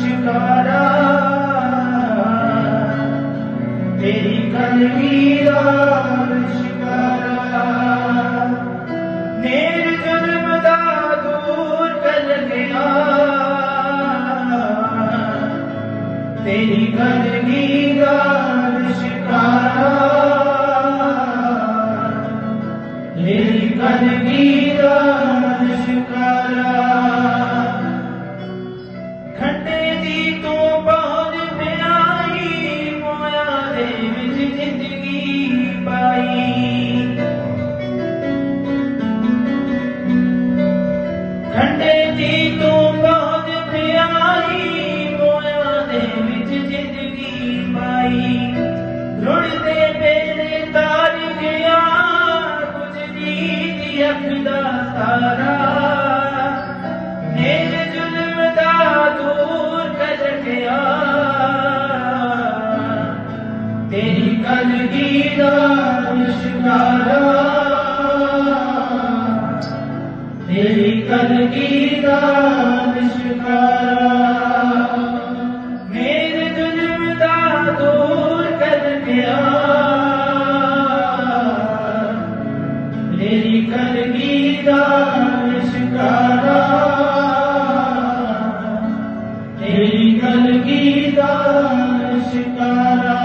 शिकारा तेरी कलमी दा ਤੇਰੀ ਕਲਗੀ ਦਾ ਨਿਸ਼ਕਾਰਾ ਤੇਰੀ ਕਲਗੀ ਰੁੜਦੇ ਵੇਲੇ ਤਾਰ ਗਿਆ, ਕੁਝ ਦੀ ਅਖਦਾ ਤਾਰਾ। ਨੇਜ ਜ਼ੁਲਮ ਦਾ ਦੂਰ ਕਰ ਗਿਆ। ਤੇਰੀ ਕਲਗੀ ਦਾ ਨਿਸ਼ਕਾਰਾ ਤੇਰੀ ਕਲਗੀ ਦਾ ਤੇਰੀ ਕਲਗੀ ਦਾ ਨਿਸ਼ਕਾਰਾ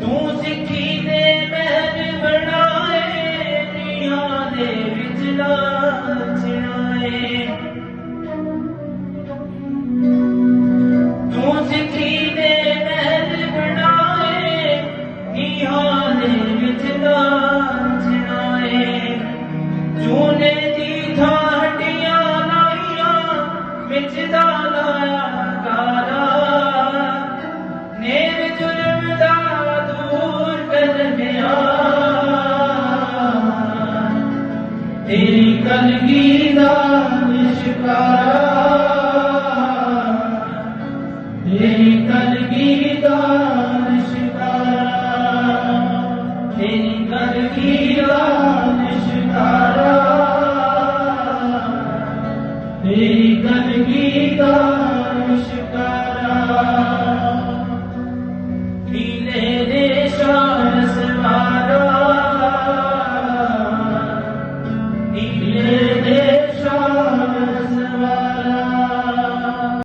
ਤੂੰ ਸਿੱਖੀ ਦੇ ਮਹਿਲ ਬਣਾਏ, ਨੀਹਾਂ ਦੇ ਵਿੱਚ ਲਾਚਣਾਏ ਤੂੰ ਸਿੱਖੀ ਦੇ ਮਹਿਲ ਬਣਾਏ, ਨੀਹਾਂ ਦੇ ਵਿੱਚ ਲਾਚਣਾਏ ਚੂਨੇ ਦੀ ਥਾਟੀਆਂ ਲਾਈਆਂ, ਵਿੱਚ ਦਾ ਕਲਗੀ ਦਾ ਨਿਸ਼ਕਾਰਾ ਤੇਰੀ ਕਲਗੀ ਦਾ ਨਿਸ਼ਕਾਰਾ ਤੇਰੀ ਕਲਗੀ ਦਾ ਨਿਸ਼ਕਾਰਾ ਤੇਰੀ ਕਲਗੀ ਦਾ ਨਿਸ਼ਕਾਰਾ